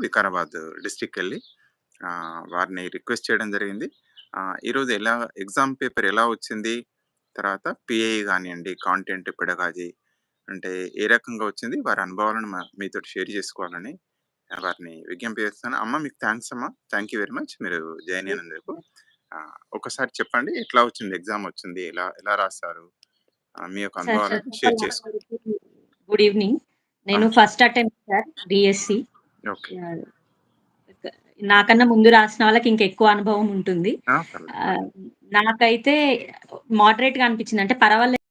వికారాబాద్ డిస్ట్రిక్ట్‌కెళ్ళి ఆహ్, వారిని రిక్వెస్ట్ చేయడం జరిగింది. ఈరోజు ఎలా ఎగ్జామ్ పేపర్ ఎలా వచ్చింది? తర్వాత పీఐ గానియండి, కాంటెంట్ పెడగాజీ అంటే ఏ రకంగా వచ్చింది? వారి అనుభవాలను మ మీతోటి షేర్ చేసుకోవాలని వారిని విజ్ఞప్తి చేస్తున్నాను. అమ్మ మీకు థాంక్స్ అమ్మ. Thank you very much. మీరు జాయిన్ అయినందుకు. ఒకసారి చెప్పండి ఎట్లా వచ్చింది? ఎగ్జామ్ వచ్చింది. ఎలా ఎలా? ఆహ్, మీ యొక్క అనుభవాలను షేర్? చేసుకోండి. Good evening. నేను! First attempt sir DSC. నాకన్నా ముందు రాసిన వాళ్ళకి ఇంకెక్కువ అనుభవం ఉంటుంది. నాకైతే మోడరేట్‌గా అనిపించింది. అంటే పర్వాలేదు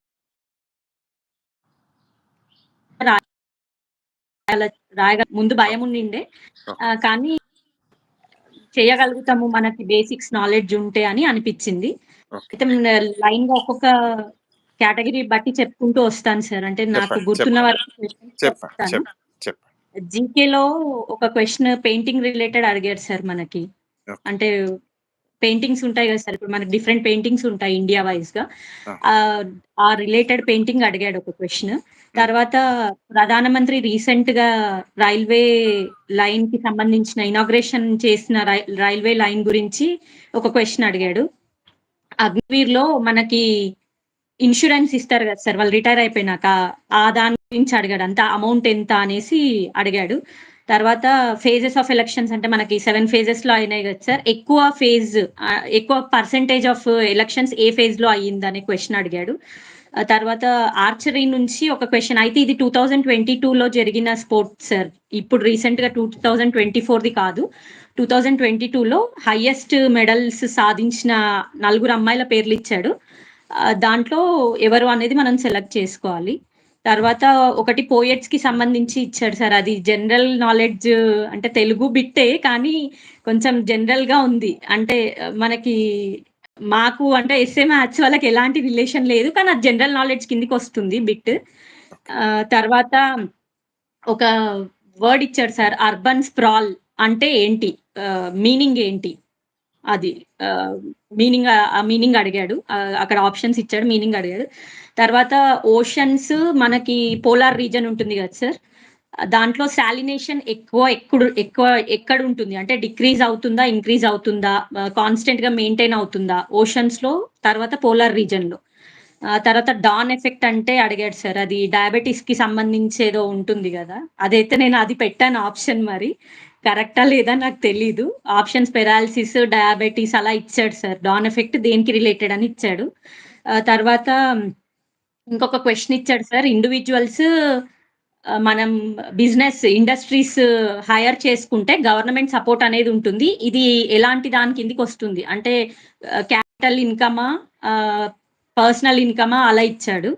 రాయాల రాయగ ముందు భయం ఉండిండే. కానీ చేయగలుగుతాము మనకి బేసిక్స్ నాలెడ్జ్ ఉంటే అని అనిపిచ్చింది. ఓకే. అయితే న లైన్‌గా ఒక్కొక్క కేటగరీ బట్టి చెప్పుకుంటూ వస్తాను సార్. అంటే నాకు. గుర్తున్న. వరకు. చెప్తాను. జీకేలో ఒక క్వెషన్ పెయింటింగ్ రిలేటెడ్ అడిగారు సార్ మనకి. అంటే పెయింటింగ్స్ ఉంటాయి కదా సార్. ఇప్పుడు మనకి డిఫరెంట్ పెయింటింగ్స్ ఉంటాయి ఇండియా. ఆ! ఆహ్, ఆ రిలేటెడ్ పెయింటింగ్ అడిగాడు ఒక క్వెషన్. హ్మ్. తర్వాత ప్రధానమంత్రి రీసెంట్‌గా రైల్వే లైన్‌కి సంబంధించిన ఇనాగ్రేషన్ చేసిన రైల్వే లైన్ గురించి ఒక క్వెషన్ అడిగాడు. అగ్నివీర్‌లో మనకి ఇన్సూరెన్స్ ఇస్తారు కదా సార్. వాళ్ళు రిటైర్ అయిపోయినాక. ఆ దాని గురించి అడిగాడు. అంత అమౌంట్ ఎంత అనేసి అడిగాడు. తర్వాత ఫేజెస్ ఆఫ్ ఎలక్షన్స్ అంటే మనకి సెవెన్ ఫేజెస్లో అయినాయి కదా సార్. ఎక్కువ ఫేజ్ ఎక్కువ పర్సెంటేజ్ ఆఫ్ ఎలక్షన్స్ ఏ ఫేజ్ ఫేజ్‌లో అనే క్వశ్చన్ అడిగాడు. తర్వాత ఆర్చరీ నుంచి ఒక క్వశ్చన్ అయితే ఇది 2022లో జరిగిన స్పోర్ట్ సార్. ఇప్పుడు రీసెంట్‌గా 2024ది కాదు. 2022లో హైయెస్ట్ మెడల్స్ సాధించిన నలుగురు అమ్మాయిల పేర్లు ఇచ్చాడు. దాంట్లో ఎవరు అనేది మనం సెలెక్ట్ చేసుకోవాలి. తర్వాత ఒకటి పోయెట్స్‌కి సంబంధించి ఇచ్చాడు సార్. అది జనరల్ నాలెడ్జ్ అంటే తెలుగు బిట్టే కానీ కొంచెం జనరల్‌గా ఉంది. అంటే మనకి మాకు అంటే ఎస్ఏ మ్యాథ్స్ వాళ్ళకి ఎలాంటి రిలేషన్ లేదు. కానీ అది జనరల్ నాలెడ్జ్ కిందకొస్తుంది బిట్. తర్వాత ఒక వర్డ్ ఇచ్చాడు సార్. అర్బన్ స్ప్రాల్ అంటే ఏంటి? మీనింగ్ ఏంటి? అది. మీనింగ్ ఆ మీనింగ్ అడిగాడు. అక్కడ ఆప్షన్స్ ఇచ్చాడు. మీనింగ్ అడిగాడు. తర్వాత ఓషన్స్ మనకి పోలార్ రీజన్ ఉంటుంది కదా సార్. దాంట్లో శాలినేషన్ ఎక్కువ ఎప్పుడు ఎక్కువ ఎక్కడ ఉంటుంది అంటే డిక్రీజ్ అవుతుందా? ఇంక్రీజ్ అవుతుందా? కాన్స్టెంట్గా మెయింటైన్ అవుతుందా? ఓషన్స్లో తర్వాత పోలార్ రీజన్లో తర్వాత డాన్ ఎఫెక్ట్ అంటే అడిగాడు సార్. అది డయాబెటిస్‌కి సంబంధించి ఏదో ఉంటుంది కదా అదైతే నేను అది పెట్టాను ఆప్షన్ మరి. కరెక్టా లేదా నాకు తెలీదు. ఆప్షన్స్ పెరాలసిస్ డయాబెటిస్ అలా ఇచ్చాడు సార్. డాన్ ఎఫెక్ట్ దేనికి రిలేటెడ్ అని ఇచ్చాడు. తర్వాత ఇంకొక క్వశ్చన్ ఇచ్చాడు సార్. ఇండివిజువల్స్ మనం బిజినెస్ ఇండస్ట్రీస్ హైర్ చేసుకుంటే గవర్నమెంట్ సపోర్ట్ అనేది ఉంటుంది. ఇది ఎలాంటి దాని కిందకొస్తుంది? అంటే క్యాపిటల్ ఇన్‌కమా? పర్సనల్ ఇన్‌కమా? అలా ఇచ్చాడు.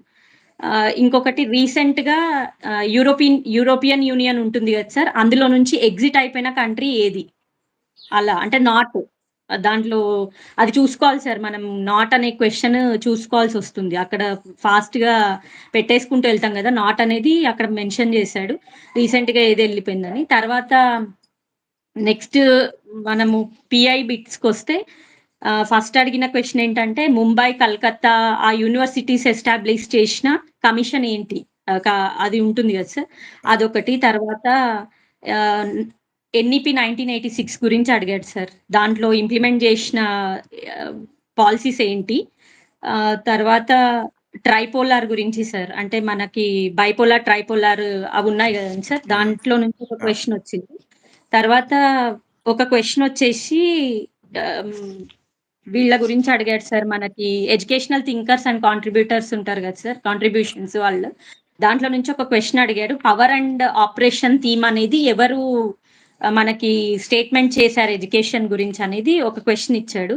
ఇంకొకటి రీసెంట్‌గా గా యూరోపియన్ యూరోపియన్ యూనియన్ ఉంటుంది కదా సార్. అందులో నుంచి ఎగ్జిట్ అయిపోయిన కంట్రీ ఏది? అలా అంటే నాట్. దాంట్లో అది చూసుకోవాలి సార్. మనం నాట్ అనే క్వశ్చన్ చూసుకోవాల్సి వస్తుంది అక్కడ ఫాస్ట్‌గా పెట్టేసుకుంటూ వెళ్తాం కదా నాట్ అనేది అక్కడ మెన్షన్ చేశాడు. రీసెంట్గా ఏది వెళ్ళిపోయిందని తర్వాత నెక్స్ట్ మనము పిఐ బిట్స్కి వస్తే ఫస్ట్ అడిగిన క్వశ్చన్ ఏంటంటే ముంబై, కలకత్తా ఆ యూనివర్సిటీస్ ఎస్టాబ్లిష్ చేసిన కమిషన్ ఏంటి? అది ఉంటుంది కదా సార్. అదొకటి. తర్వాత ఎన్ఈపి నైన్టీన్ ఎయిటీ సిక్స్ గురించి అడిగాడు సార్. దాంట్లో ఇంప్లిమెంట్ చేసిన పాలసీస్ ఏంటి? తర్వాత ట్రైపోలార్ గురించి సార్. అంటే మనకి బైపోలార్, ట్రైపోలార్ అవి ఉన్నాయి కదండి సార్. దాంట్లో నుంచి ఒక క్వశ్చన్ వచ్చింది. తర్వాత ఒక క్వశ్చన్ వచ్చేసి వీళ్ళ గురించి అడిగాడు సార్. మనకి ఎడ్యుకేషనల్ థింకర్స్ అండ్ కాంట్రిబ్యూటర్స్ ఉంటారు కదా సార్. కాంట్రిబ్యూషన్స్ వాళ్ళు. దాంట్లో నుంచి ఒక క్వశ్చన్ అడిగాడు. పవర్ అండ్ ఆపరేషన్ థీమ్ అనేది ఎవరు మనకి స్టేట్‌మెంట్ చేశారు ఎడ్యుకేషన్ గురించి అనేది ఒక క్వశ్చన్ ఇచ్చాడు.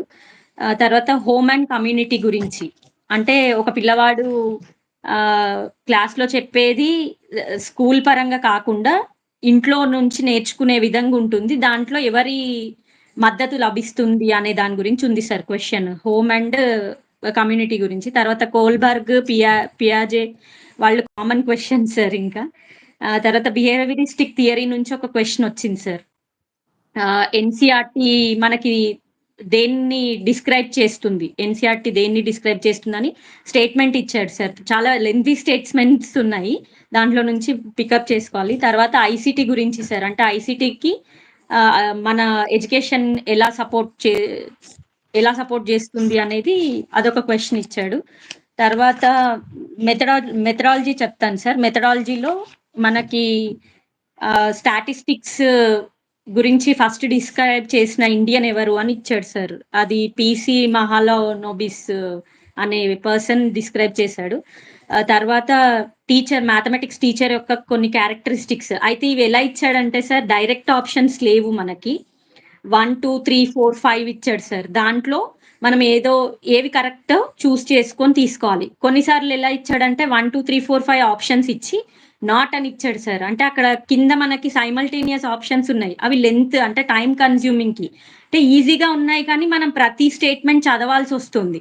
తర్వాత హోమ్ అండ్ కమ్యూనిటీ గురించి. అంటే ఒక పిల్లవాడు క్లాస్లో చెప్పేది స్కూల్ పరంగా కాకుండా ఇంట్లో నుంచి నేర్చుకునే విధంగా ఉంటుంది. దాంట్లో ఎవరి మద్దతు లభిస్తుంది అనే దాని గురించి ఉంది sir question home and community గురించి. తర్వాత కోల్బర్గ్, పియా పియాజే వాళ్ళు కామన్ క్వశ్చన్ సార్ ఇంకా. తర్వాత బిహేవియరిస్టిక్ థియరీ నుంచి ఒక క్వశ్చన్ వచ్చింది సార్. ఆహ్, ఎన్‌సీఆర్‌టీ మనకి దేన్ని డిస్క్రైబ్ చేస్తుంది ఎన్సీఆర్టీ దేన్ని డిస్క్రైబ్ చేస్తుందని స్టేట్మెంట్ ఇచ్చాడు సార్ చాలా లెంతీ స్టేట్మెంట్స్ ఉన్నాయి దాంట్లో నుంచి పికప్ చేసుకోవాలి తర్వాత ఐసీటీ గురించి సార్ అంటే ఐసీటీకి మన ఎడ్యుకేషన్ ఎలా సపోర్ట్ చే ఎలా సపోర్ట్ చేస్తుంది అనేది అదొక క్వశ్చన్ ఇచ్చాడు. తర్వాత మెథడా మెథడాలజీ చెప్తాను సార్. మెథడాలజీలో మనకి స్టాటిస్టిక్స్ గురించి ఫస్ట్ డిస్క్రైబ్ చేసిన ఇండియన్ ఎవరు అని ఇచ్చాడు సార్. అది పీసీ మహాలో నోబిస్ అనే పర్సన్ డిస్క్రైబ్ చేశాడు. తర్వాత టీచర్ మ్యాథమెటిక్స్ టీచర్ యొక్క కొన్ని క్యారెక్టరిస్టిక్స్ అయితే ఇవి ఎలా ఇచ్చాడంటే సార్ డైరెక్ట్ ఆప్షన్స్ లేవు మనకి. One two three four five ఇచ్చాడు సార్. దాంట్లో మనం ఏదో ఏవి కరెక్ట్ చూస్ చేసుకొని తీసుకోవాలి. కొన్నిసార్లు ఎలా ఇచ్చాడంటే one two three four five options ఇచ్చి నాట్ అని ఇచ్చాడు సార్. అంటే అక్కడ కింద మనకి సైమల్టేనియస్ ఆప్షన్స్ ఉన్నాయి. అవి లెంత్ అంటే టైం కన్జ్యూమింగ్కి. అంటే ఈజీగా ఉన్నాయి కానీ మనం ప్రతి స్టేట్మెంట్ చదవాల్సి వస్తుంది.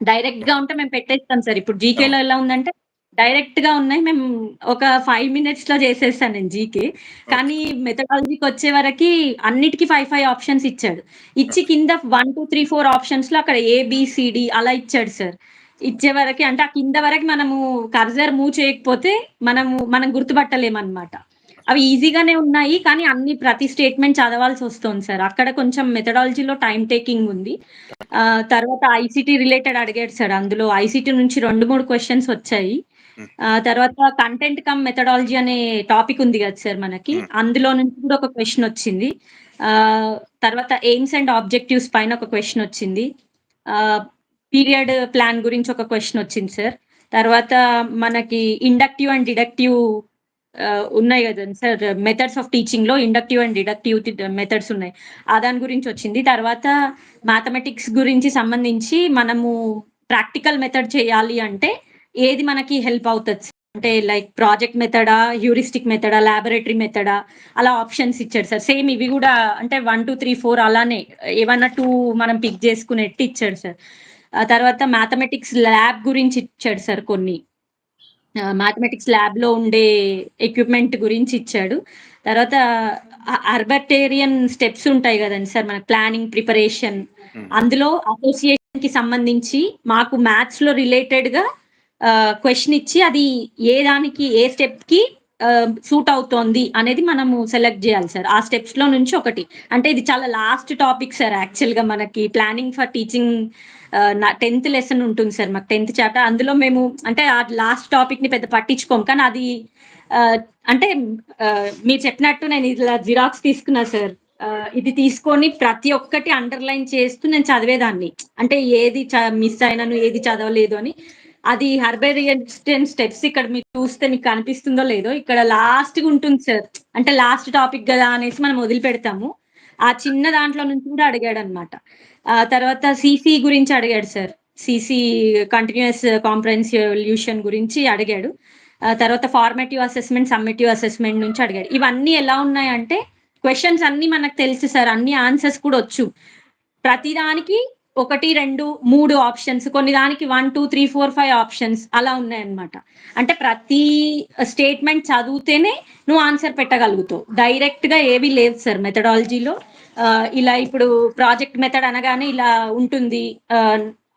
డైరెక్ట్గా ఉంటే మేము పెట్టేస్తాం సార్. ఇప్పుడు జీకేలో ఎలా ఉందంటే డైరెక్ట్గా ఉన్నాయి. మేము ఒక ఫైవ్ మినిట్స్లో చేసేస్తాను నేను జీకే కానీ మెథడాలజీకి వచ్చే వరకు అన్నిటికీ ఫైవ్ ఫైవ్ ఆప్షన్స్ ఇచ్చాడు. ఇచ్చి కింద వన్ టూ త్రీ ఫోర్ ఆప్షన్స్లో అక్కడ ఏబిసిడి అలా ఇచ్చాడు సార్. ఇచ్చే వరకు అంటే ఆ కింద వరకు మనము కర్జర్ మూవ్ చేయకపోతే మనము మనం గుర్తుపట్టలేమన్నమాట. అవి ఈజీగానే ఉన్నాయి కానీ అన్ని ప్రతి స్టేట్మెంట్ చదవాల్సి వస్తుంది సార్. అక్కడ కొంచెం మెథడాలజీలో టైం టేకింగ్ ఉంది. తర్వాత ఐసీటీ రిలేటెడ్ అడిగాడు సార్. అందులో ఐసీటీ నుంచి రెండు మూడు క్వశ్చన్స్ వచ్చాయి. తర్వాత కంటెంట్ కమ్ మెథడాలజీ అనే టాపిక్ ఉంది కదా సార్ మనకి. అందులో నుంచి కూడా ఒక క్వశ్చన్ వచ్చింది. తర్వాత ఎయిమ్స్ అండ్ ఆబ్జెక్టివ్స్ పైన ఒక క్వశ్చన్ వచ్చింది. పీరియడ్ ప్లాన్ గురించి ఒక క్వశ్చన్ వచ్చింది సార్. తర్వాత మనకి ఇండక్టివ్ అండ్ డిడక్టివ్ ఉన్నాయి కదండి సార్. మెథడ్స్ ఆఫ్ టీచింగ్లో ఇండక్టివ్ అండ్ డిడక్టివ్ మెథడ్స్ ఉన్నాయి. ఆ దాని గురించి వచ్చింది. తర్వాత మ్యాథమెటిక్స్ గురించి సంబంధించి మనము ప్రాక్టికల్ మెథడ్ చేయాలి అంటే ఏది మనకి హెల్ప్ అవుతుంది? అంటే లైక్ ప్రాజెక్ట్ మెథడా హ్యూరిస్టిక్ మెథడా ల్యాబొరేటరీ మెథడా అలా ఆప్షన్స్ ఇచ్చాడు సార్. సేమ్ ఇవి కూడా అంటే వన్ టూ త్రీ ఫోర్ అలానే ఏమన్నా టూ మనం పిక్ చేసుకునేట్టు ఇచ్చాడు సార్. ఆ తర్వాత మ్యాథమెటిక్స్ ల్యాబ్ గురించి ఇచ్చాడు సార్ కొన్ని. మ్యాథమెటిక్స్ ల్యాబ్లో ఉండే ఎక్విప్మెంట్ గురించి ఇచ్చాడు. తర్వాత అర్బటేరియన్ స్టెప్స్ ఉంటాయి కదండి సార్ మన ప్లానింగ్ ప్రిపరేషన్ అందులో అసోసియేషన్కి సంబంధించి మాకు మ్యాథ్స్లో రిలేటెడ్గా క్వశ్చన్ ఇచ్చి అది ఏ దానికి ఏ స్టెప్కి సూట్ అవుతోంది అనేది మనము సెలెక్ట్ చేయాలి సార్. ఆ స్టెప్స్లో నుంచి ఒకటి. అంటే ఇది చాలా లాస్ట్ టాపిక్ సార్ యాక్చువల్గా మనకి planning for teaching tenth lesson ఉంటుంది సార్ మాకు టెన్త్ చాప్టర్ అందులో మేము అంటే ఆ లాస్ట్ టాపిక్ని పెద్ద పట్టించుకోం. కానీ అది అంటే మీరు చెప్పినట్టు నేను ఇలా జిరాక్స్ తీసుకున్నా సార్. ఇది తీసుకొని ప్రతి ఒక్కటి అండర్లైన్ చేస్తూ నేను చదివేదాన్ని. అంటే ఏది మిస్ అయినాను ఏది చదవలేదు అని. అది హర్బేరియన్ స్టెప్స్ ఇక్కడ మీరు చూస్తే మీకు కనిపిస్తుందో లేదో ఇక్కడ లాస్ట్గా ఉంటుంది సార్ అంటే లాస్ట్ టాపిక్ కదా అనేసి మనం వదిలిపెడతాము. ఆ చిన్న దాంట్లో నుంచి కూడా అడిగాడు అనమాట ఆ తర్వాత సిసి గురించి అడిగాడు సార్ సిసి కంటిన్యూస్ కాంప్రహెన్సివ్ల్యూషన్ గురించి అడిగాడు. తర్వాత ఫార్మేటివ్ అసెస్మెంట్ సబ్మిటివ్ అసెస్మెంట్ నుంచి అడిగాడు. ఇవన్నీ ఎలా ఉన్నాయంటే క్వశ్చన్స్ అన్ని మనకు తెలుసు సార్ అన్ని ఆన్సర్స్ కూడా వచ్చు. ప్రతిదానికి ఒకటి రెండు మూడు ఆప్షన్స్ కొన్ని దానికి one two three four five options అలా ఉన్నాయన్నమాట. అంటే ప్రతి స్టేట్మెంట్ చదివితేనే నువ్వు ఆన్సర్ పెట్టగలుగుతావు. డైరెక్ట్గా ఏవి లేదు సార్ మెథడాలజీలో ఇలా ఇప్పుడు ప్రాజెక్ట్ మెథడ్ అనగానే ఇలా ఉంటుంది.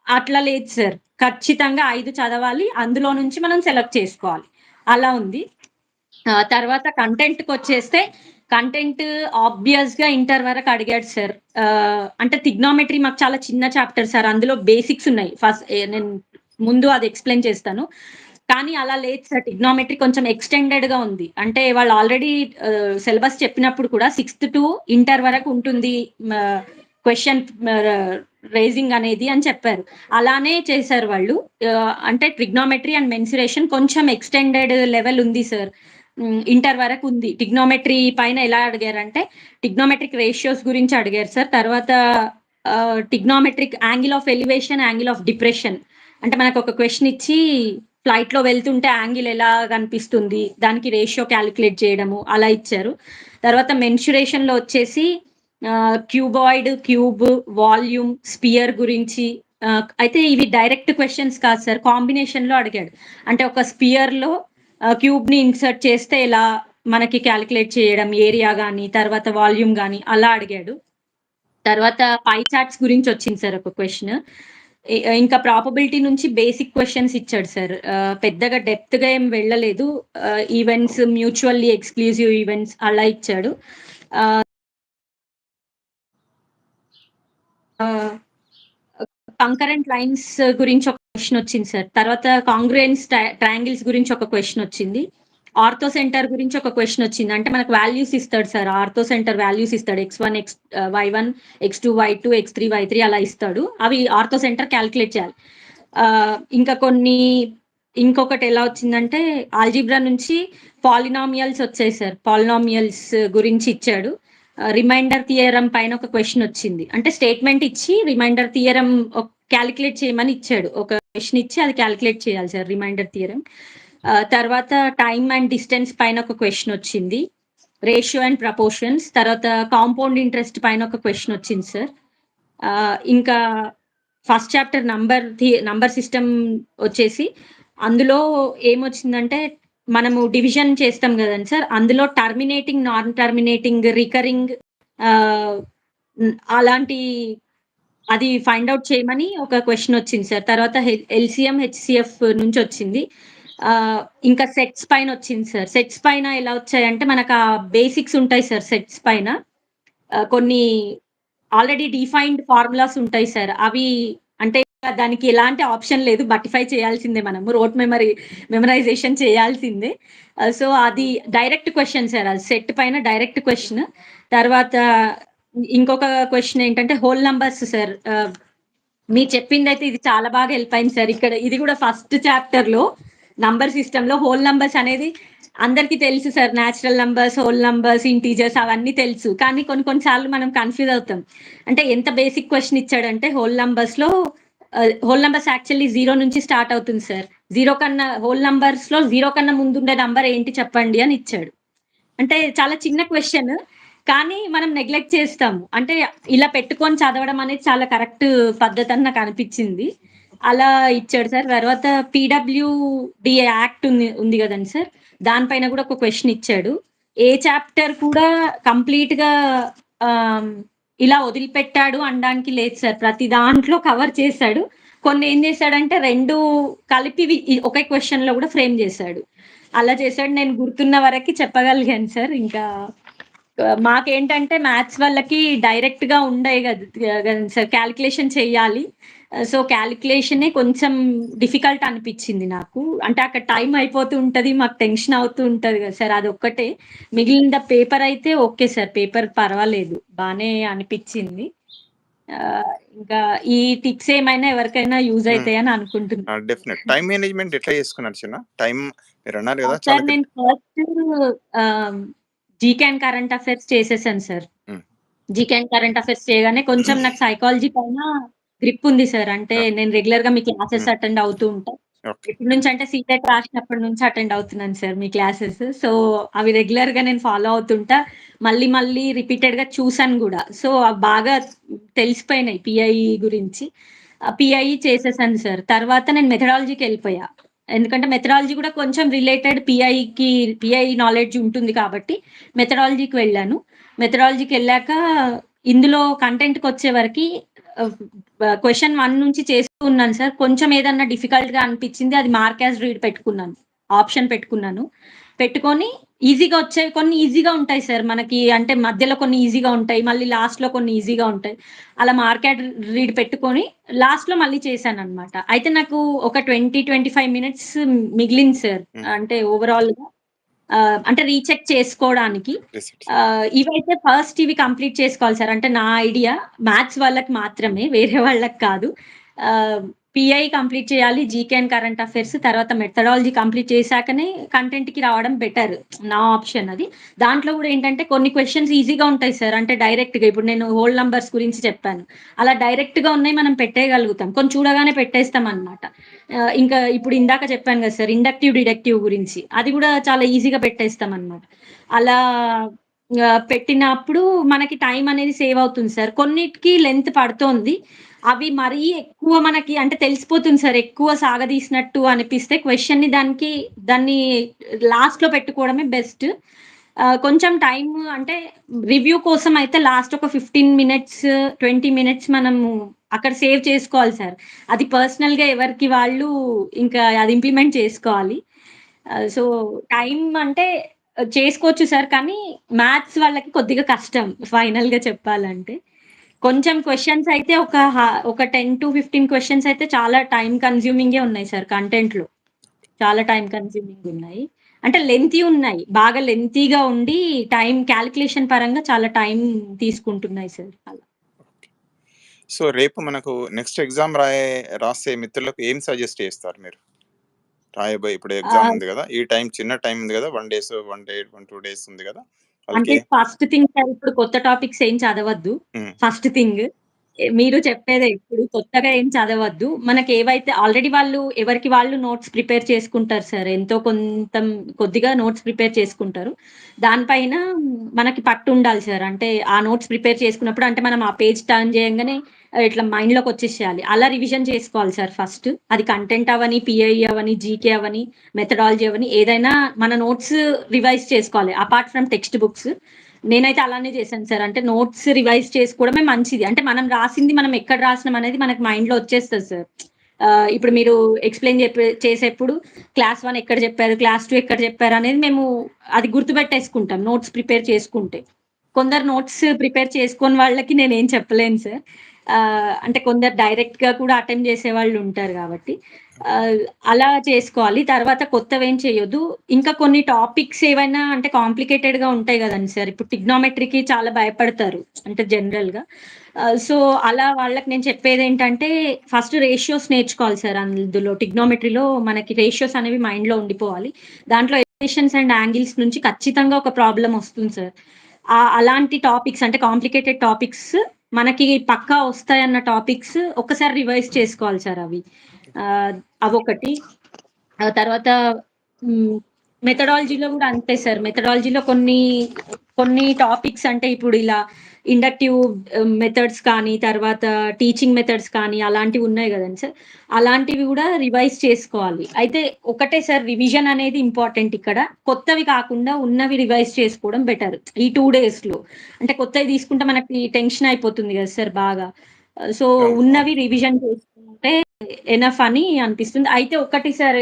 అట్లా లేదు సార్ ఖచ్చితంగా ఐదు చదవాలి. అందులో నుంచి మనం సెలెక్ట్ చేసుకోవాలి. అలా ఉంది. తర్వాత కంటెంట్కి వచ్చేస్తే కంటెంట్ ఆబ్వియస్గా ఇంటర్ వరకు అడిగాడు సార్ అంటే టిగ్నామెట్రీ మాకు చాలా చిన్న చాప్టర్ సార్ అందులో బేసిక్స్ ఉన్నాయి. ఫస్ట్ నేను ముందు అది ఎక్స్ప్లెయిన్ చేస్తాను. కానీ అలా లేదు సార్ టిగ్నామెట్రీ కొంచెం ఎక్స్టెండెడ్గా ఉంది. అంటే వాళ్ళు ఆల్రెడీ సిలబస్ చెప్పినప్పుడు కూడా సిక్స్త్ టు ఇంటర్ వరకు ఉంటుంది క్వశ్చన్ రేజింగ్ అనేది అని చెప్పారు. అలానే చేశారు వాళ్ళు. అంటే ట్రిగ్నామెట్రీ అండ్ మెన్సురేషన్ కొంచెం ఎక్స్టెండెడ్ లెవెల్ ఉంది సార్ ఇంటర్ వరకు ఉంది. టిగ్నోమెట్రీ పైన ఎలా అడిగారంటే టిగ్నోమెట్రిక్ రేషియోస్ గురించి అడిగారు సార్. తర్వాత trigonometric angle of elevation angle of depression. అంటే మనకు ఒక క్వశ్చన్ ఇచ్చి ఫ్లైట్లో వెళ్తుంటే యాంగిల్ ఎలా కనిపిస్తుంది దానికి రేషియో క్యాలిక్యులేట్ చేయడము అలా ఇచ్చారు. తర్వాత మెన్సురేషన్లో వచ్చేసి క్యూబాయిడ్ క్యూబ్ వాల్యూమ్ స్పియర్ గురించి అయితే ఇవి డైరెక్ట్ క్వశ్చన్స్ కాదు సార్. కాంబినేషన్లో అడిగాడు. అంటే ఒక స్పియర్లో క్యూబ్ని ఇన్సర్ట్ చేస్తే ఎలా మనకి క్యాలిక్యులేట్ చేయడం ఏరియా కానీ తర్వాత వాల్యూమ్ కానీ అలా అడిగాడు తర్వాత పై చార్ట్స్ గురించి వచ్చింది సార్ ఒక క్వశ్చన్ ఇంకా ప్రాబబిలిటీ నుంచి బేసిక్ క్వశ్చన్స్ ఇచ్చాడు సార్. పెద్దగా పెద్దగా డెప్త్‌గా ఏం వెళ్ళలేదు. ఈవెంట్స్ మ్యూచువల్లీ ఎక్స్‌క్లూజివ్ ఈవెంట్స్ అలా ఇచ్చాడు. కంకరెంట్ లైన్స్ గురించి ఒక క్వశ్చన్ వచ్చింది సార్. తర్వాత కాంగ్రెన్స్ ట్రయాంగిల్స్ గురించి ఒక క్వశ్చన్ వచ్చింది. ఆర్థో సెంటర్ గురించి ఒక క్వశ్చన్ వచ్చింది. అంటే మనకు వాల్యూస్ ఇస్తాడు సార్. ఆర్థో సెంటర్ వాల్యూస్ ఇస్తాడు. X one x y one x two y two x three y three అలా ఇస్తాడు. అవి ఆర్థో సెంటర్ క్యాల్కులేట్ చేయాలి. Uh, ఇంకా కొన్ని ఇంకొకటి ఎలా వచ్చిందంటే ఆల్జీబ్రా నుంచి పాలినామియల్స్ వచ్చాయి సార్. పాలినామియల్స్ గురించి ఇచ్చాడు. Uh, రిమైండర్ థియరం పైన ఒక క్వశ్చన్ వచ్చింది. అంటే స్టేట్మెంట్ ఇచ్చి రిమైండర్ థియరం క్యాలిక్యులేట్ చేయమని ఇచ్చాడు. ఒక క్వెషన్ ఇచ్చి అది క్యాలిక్యులేట్ చేయాలి సార్ రిమైండర్ థియరం తర్వాత టైమ్ అండ్ డిస్టెన్స్ పైన ఒక క్వశ్చన్ వచ్చింది. రేషియో అండ్ ప్రపోర్షన్స్ తర్వాత కాంపౌండ్ ఇంట్రెస్ట్ పైన ఒక క్వశ్చన్ వచ్చింది సార్. ఇంకా first chapter number number system వచ్చేసి అందులో ఏమొచ్చిందంటే మనము డివిజన్ చేస్తాం కదండి సార్. అందులో టర్మినేటింగ్, నాన్ టర్మినేటింగ్, రికరింగ్ అలాంటి అది ఫైండ్ అవుట్ చేయమని ఒక క్వశ్చన్ వచ్చింది సార్. తర్వాత ఎల్సిఎం ఎల్‌సీఎం, నుంచి వచ్చింది. ఇంకా సెట్స్ పైన వచ్చింది సార్. సెట్స్ పైన ఎలా వచ్చాయంటే మనకు ఆ బేసిక్స్ ఉంటాయి సార్ సెట్స్ పైన. కొన్ని ఆల్రెడీ డిఫైన్డ్ ఫార్ములాస్ ఉంటాయి సార్. అవి అంటే దానికి ఎలాంటి ఆప్షన్ లేదు. బట్టిఫై చేయాల్సిందే మనము. రోట్ మెమరీ మెమరైజేషన్ చేయాల్సిందే. సో, అది డైరెక్ట్ క్వశ్చన్ సార్. అది సెట్ పైన డైరెక్ట్ క్వశ్చన్ తర్వాత ఇంకొక క్వశ్చన్ ఏంటంటే హోల్ నంబర్స్ సార్. మీరు చెప్పింది అయితే ఇది చాలా బాగా హెల్ప్ అయింది సార్. ఇక్కడ ఇది కూడా ఫస్ట్ చాప్టర్లో నంబర్ సిస్టమ్‌లో హోల్ నంబర్స్ అనేది అందరికీ తెలుసు sir. Natural numbers, whole numbers, integers అవన్నీ తెలుసు. కానీ కొన్ని కొన్ని సార్లు మనం కన్‌ఫ్యూజ్ అవుతాం. అంటే ఎంత బేసిక్ క్వశ్చన్ ఇచ్చాడంటే హోల్ నంబర్స్లో హోల్ నంబర్స్ యాక్చువల్లీ జీరో నుంచి స్టార్ట్ అవుతుంది సార్. జీరో కన్నా హోల్ నంబర్స్‌లో 0 కన్నా ముందుండే నంబర్ ఏంటి చెప్పండి అని ఇచ్చాడు. అంటే చాలా చిన్న క్వశ్చన్ కానీ మనం నెగ్లెక్ట్ చేస్తాము. అంటే ఇలా పెట్టుకొని చదవడం అనేది చాలా కరెక్ట్ పద్ధతి అని నాకు అనిపించింది అలా ఇచ్చాడు సార్. తర్వాత పీడబ్ల్యూడీ యాక్ట్ ఉంది ఉంది కదండి సార్. దానిపైన కూడా ఒక క్వశ్చన్ ఇచ్చాడు. ఏ చాప్టర్ కూడా కంప్లీట్గా ఇలా వదిలిపెట్టాడు అనడానికి లేదు సార్. ప్రతి దాంట్లో కవర్ చేశాడు కొన్ని ఏం చేశాడంటే రెండు కలిపి ఒకే క్వశ్చన్లో కూడా ఫ్రేమ్ చేశాడు అలా చేసాడు. నేను గుర్తున్న వరకు చెప్పగలిగాను సార్. ఇంకా మాకేంటంటే మ్యాథ్స్ వాళ్ళకి డైరెక్ట్‌గా ఉండయి గద గదండీ సార్. కాలిక్యులేషన్ చేయాలి. సో, కాలిక్యులేషనే కొంచెం డిఫికల్ట్ అనిపిచ్చింది నాకు. అంటే అక్కడ టైమ్ అయిపోతూ ఉంటది. మాకు టెన్షన్ అవుతూ ఉంటది గదా సార్. అదొక్కటే. మిగిలిన పేపర్ అయితే ఓకే సార్. పేపర్ పర్వాలేదు. బానే అనిపిచ్చింది. ఆహ్, ఇంకా ఈ టిప్స్ ఏమైనా ఎవరికైనా యూజ్ హ్మ్. అయితాయని అనుకుంటున్నా. ఆ! డెఫినెట్. టైమ్ మేనేజ్‌మెంట్ ఎట్లా చేసుకున్నారు చిన్న? సార్ నేను first ah, GK and current affairs చేసేసాను sir. Hmm. GK and current affairs చేయగానే కొంచెం నాకు సైకాలజీ పైన గ్రిప్ ఉంది సార్. అంటే ఆ! నేను రెగ్యులర్‌గా మీ క్లాసెస్. అటెండ్ అవుతూ ఉంటా. ఓకే. ఎప్పటి నుంచి అంటే సీటెట్ రాసినప్పటి నుంచి అటెండ్ అవుతున్నాను సార్ మీ క్లాసెస్. సో, అవి రెగ్యులర్‌గా నేను ఫాలో అవుతుంటా. మళ్ళీ మళ్ళీ రిపీటెడ్‌గా చూసాను గూడా. సో, బాగా తెలిసిపోయినాయి పీఐఈ గురించి. ఆహ్, పీఐఈ చేసేసాను సార్. తర్వాత నేను మెథడాలజీకెళ్ళిపోయా. ఎందుకంటే మెథడాలజీ కూడా కొంచెం రిలేటెడ్ పిఐకి పిఐ నాలెడ్జ్ ఉంటుంది కాబట్టి మెథడాలజీకి వెళ్ళాను. మెథడాలజీకెళ్ళాక ఇందులో కంటెంట్‌కొచ్చే వరకి ఆహ్, ఆహ్, క్వెషన్ 1 నుంచి చేస్తూ ఉన్నాను సార్. కొంచెం ఏదన్నా డిఫికల్ట్‌గా అనిపించింది అది మార్క్ యాజ్ రీడ్ పెట్టుకున్నాను. ఆప్షన్ పెట్టుకున్నాను. పెట్టుకొని ఈజీగా వచ్చేవి కొన్ని ఈజీగా ఉంటాయి సార్. మనకి అంటే మధ్యలో కొన్ని ఈజీగా ఉంటాయి. మళ్ళీ లాస్ట్‌లో కొన్ని ఈజీగా ఉంటాయి. అలా మార్క్ యాడ్ రీడ్ పెట్టుకొని లాస్ట్‌లో మళ్ళీ చేశాననమాట. అయితే నాకు ఒక 20, 25 మినిట్స్ మిగిలింది సార్. హ్మ్. అంటే ఓవరాల్‌గా ఆహ్, అంటే రీచెక్ చేసుకోవడానికి. ఇవైతే ఫస్ట్ ఇవి కంప్లీట్ చేసుకోవాలి సార్. అంటే నా ఐడియా మ్యాథ్స్ వాళ్ళకి మాత్రమే. వేరే వాళ్ళకి కాదు. పిఐ కంప్లీట్ చేయాలి. జీకే అండ్ కరెంట్ అఫైర్స్ తర్వాత మెథడాలజీ కంప్లీట్ చేశాకనే కంటెంట్కి రావడం బెటర్. నా ఆప్షన్ అది. దాంట్లో కూడా ఏంటంటే కొన్ని క్వశ్చన్స్ ఈజీగా ఉంటాయి సార్. అంటే డైరెక్ట్‌గా ఇప్పుడు నేను హోల్ నంబర్స్ గురించి చెప్పాను. అలా డైరెక్ట్గా ఉన్నాయి మనం పెట్టేయగలుగుతాం. కొన్ని చూడగానే పెట్టేస్తాం అనమాట ఇంకా ఇప్పుడు ఇందాక చెప్పాను కదా సార్ ఇండక్టివ్, డిడక్టివ్ గురించి. అది కూడా చాలా ఈజీగా పెట్టేస్తాం అనమాట అలా పెట్టినప్పుడు మనకి టైం అనేది సేవ్ అవుతుంది సార్. కొన్నిటికి లెంత్ పడుతోంది. అవి మరీ ఎక్కువ మనకి అంటే తెలిసిపోతుంది సార్. ఎక్కువ సాగదీసినట్టు అనిపిస్తే క్వశ్చన్ని దానికి దాన్ని లాస్ట్లో పెట్టుకోవడమే బెస్ట్. కొంచెం టైం అంటే రివ్యూ కోసం అయితే లాస్ట్ ఒక 15 మినిట్స్, 20 మినిట్స్ మనము అక్కడ సేవ్ చేసుకోవాలి సార్. అది పర్సనల్గా ఎవరికి వాళ్ళు ఇంకా అది ఇంప్లిమెంట్ చేసుకోవాలి. సో, టైం అంటే చేసుకోవచ్చు సార్. కానీ మ్యాథ్స్ వాళ్ళకి కొద్దిగా కష్టం ఫైనల్గా చెప్పాలంటే. కొంచెం క్వెషన్స్ అయితే ఒక ఒక 10-15 క్వెషన్స్ అయితే చాలా టైమ్ కన్స్యూమింగే ఉన్నాయి సార్ కంటెంట్‌లో. చాలా టైమ్ కన్స్యూమింగ్ ఉన్నాయి. అంటే లెంగ్తీ ఉన్నాయి. బాగా లెంగ్తీగా ఉండి టైమ్ కాలిక్యులేషన్ పరంగా చాలా టైమ్ తీసుకుంటున్నాయి సార్ అలా. సో, రేపు మనకు నెక్స్ట్ ఎగ్జామ్ రాయే రాసే మిత్రులకు ఏం సజెస్ట్ చేస్తారు మీరు? రాయబోయే ఇప్పుడు ఎగ్జామ్ ఉంది గదా! ఈ టైమ్ చిన్న టైమ్ ఉంది గదా! 1 డేస్, 1 డే, 1, 2 డేస్ ఉంది గదా! అంటే ఫస్ట్ థింగ్ సార్ ఇప్పుడు కొత్త టాపిక్స్ ఏం చదవద్దు. First thing. మీరు చెప్పేదే ఇప్పుడు కొత్తగా ఏం చదవద్దు. మనకేవైతే ఆల్రెడీ వాళ్ళు ఎవరికి వాళ్ళు నోట్స్ ప్రిపేర్ చేసుకుంటారు సార్. ఎంతో కొంతం కొద్దిగా నోట్స్ ప్రిపేర్ చేసుకుంటారు. దాని పైన మనకి పట్టుండాలి సార్. అంటే ఆ నోట్స్ ప్రిపేర్ చేసుకున్నప్పుడు అంటే మనం ఆ పేజ్ టర్న్ చేయంగానే ఇట్లా మైండ్‌లోకి వచ్చేసేయాలి. అలా రివిజన్ చేసుకోవాలి సార్ ఫస్ట్. అది కంటెంట్ అవ్వని, పిఐ అవ్వని, జీకే అవ్వని, మెథడాలజీ అవని ఏదైనా మన నోట్స్ రివైజ్ చేసుకోవాలి. Apart from text books. నేనైతే అలానే చేశాను సార్. అంటే నోట్స్ రివైజ్ చేసుకోవడమే మంచిది. అంటే మనం రాసింది మనం ఎక్కడ రాసినాం అనేది మనకు మైండ్‌లో వచ్చేస్తుంది సార్. ఇప్పుడు మీరు ఎక్స్‌ప్లెయిన్ చెప్పే చేసేప్పుడు క్లాస్ వన్ ఎక్కడ చెప్పారు, క్లాస్ టూ ఎక్కడ చెప్పారు అనేది మేము అది గుర్తుపెట్టేసుకుంటాం నోట్స్ ప్రిపేర్ చేసుకుంటే. కొందరు నోట్స్ ప్రిపేర్ చేసుకోని వాళ్ళకి నేను ఏం చెప్పలేను సార్. అంటే కొందరు డైరెక్ట్గా కూడా అటెంప్ట్ చేసేవాళ్ళు ఉంటారు కాబట్టి. అలా చేసుకోవాలి. తర్వాత కొత్తవేం చేయొద్దు. ఇంకా కొన్ని టాపిక్స్ ఏవైనా అంటే కాంప్లికేటెడ్గా ఉంటాయి కదండి సార్. ఇప్పుడు టిగ్నోమెట్రీకి చాలా భయపడతారు. అంటే జనరల్గా సో, అలా వాళ్ళకి నేను చెప్పేది ఏంటంటే ఫస్ట్ రేషియోస్ నేర్చుకోవాలి సార్ అందులో. టిగ్నోమెట్రీలో మనకి రేషియోస్ అనేవి మైండ్లో ఉండిపోవాలి. దాంట్లో ఎలివేషన్స్ అండ్ యాంగిల్స్ నుంచి ఖచ్చితంగా ఒక ప్రాబ్లం వస్తుంది సార్. అలాంటి టాపిక్స్ అంటే కాంప్లికేటెడ్ టాపిక్స్ మనకి పక్కా వస్తాయన్న టాపిక్స్ ఒక్కసారి రివైజ్ చేసుకోవాలి సార్ అవి. అవొకటి. ఆ తర్వాత మెథడాలజీలో కూడా అంతే సార్. మెథడాలజీలో కొన్ని, కొన్ని టాపిక్స్ అంటే ఇప్పుడు ఇలా ఇండక్టివ్ మెథడ్స్ కానీ, తర్వాత టీచింగ్ మెథడ్స్ కానీ అలాంటివి ఉన్నాయి గదండీ సార్. అలాంటివి గూడా రివైజ్ చేసుకోవాలి. అయితే ఒకటే సార్ రివిజన్ అనేది ఇంపార్టెంట్ ఇక్కడ. కొత్తవి కాకుండా ఉన్నవి రివైజ్ చేసుకోవడం బెటర్. ఈ 2 డేస్‌లో. అంటే కొత్తవి తీసుకుంటే మనకి టెన్షన్ అయిపోతుంది గదా సార్ బాగా. సో. అవును. ఉన్నవి రివిజన్ చేసుకుంటే ఎనఫ్ అని అనిపిస్తుంది. అయితే ఒకటి సార్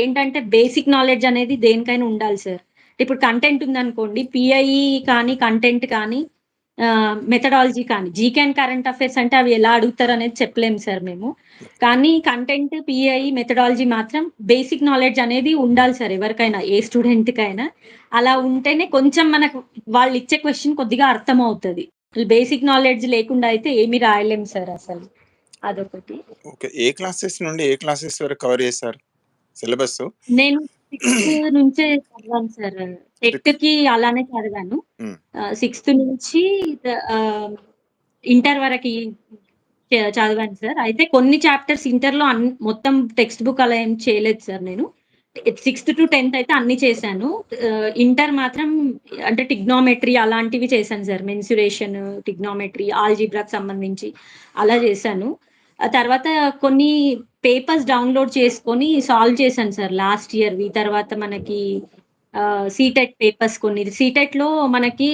ఏంటంటే బేసిక్ నాలెడ్జ్ అనేది దేనికైనా ఉండాలి సార్. ఇప్పుడు కంటెంట్ ఉందనుకోండి పీఐఈ కానీ, కంటెంట్ కానీ మెథడాలజీ కానీ, జీకే అండ్ కరెంట్ అఫైర్స్ అంటే అవి ఎలా అడుగుతారనేది చెప్పలేము సార్ మేము. కానీ కంటెంట్, పీఐఈ, మెథడాలజీ మాత్రం బేసిక్ నాలెడ్జ్ అనేది ఉండాలి సార్ ఎవరికైనా. ఏ స్టూడెంట్‌కైనా. అలా ఉంటేనే కొంచెం మనకు వాళ్ళిచ్చే క్వెషన్ కొద్దిగా అర్థమవుతది. బేసిక్ నాలెడ్జ్ లేకుండా అయితే ఏమి రాయలేము సార్ అసలు. అదొకటి. ఓకే. ఏ క్లాసెస్ నుండి ఏ క్లాసెస్ వరకు కవర్ చేశారు? సిలబస్సు? నేను నుంచే చదివాను సార్. సిక్స్ టెట్‌కి అలానే చదివాను. సిక్స్త్ నుంచి ఇంటర్ వరకి చదివాను సార్. అయితే కొన్ని చాప్టర్స్ ఇంటర్‌లో అన్ మొత్తం టెక్స్ట్ బుక్ అలా ఏం చేయలేదు సార్ నేను. సిక్స్త్ టు 10థ్ అయితే అన్నీ చేశాను. ఇంటర్ మాత్రం అంటే ట్రిగ్నోమెట్రీ అలాంటివి చేశాను సార్. మెన్సురేషన్, ట్రిగ్నోమెట్రీ, ఆల్జీబ్రాకి సంబంధించి అలా చేశాను. తర్వాత కొన్ని పేపర్స్ డౌన్‌లోడ్ చేసుకొని సాల్వ్ చేశాను సార్ లాస్ట్ ఇయర్‌వి. తర్వాత మనకి సీటెట్ పేపర్స్ కొన్ని సీటెట్‌లో మనకి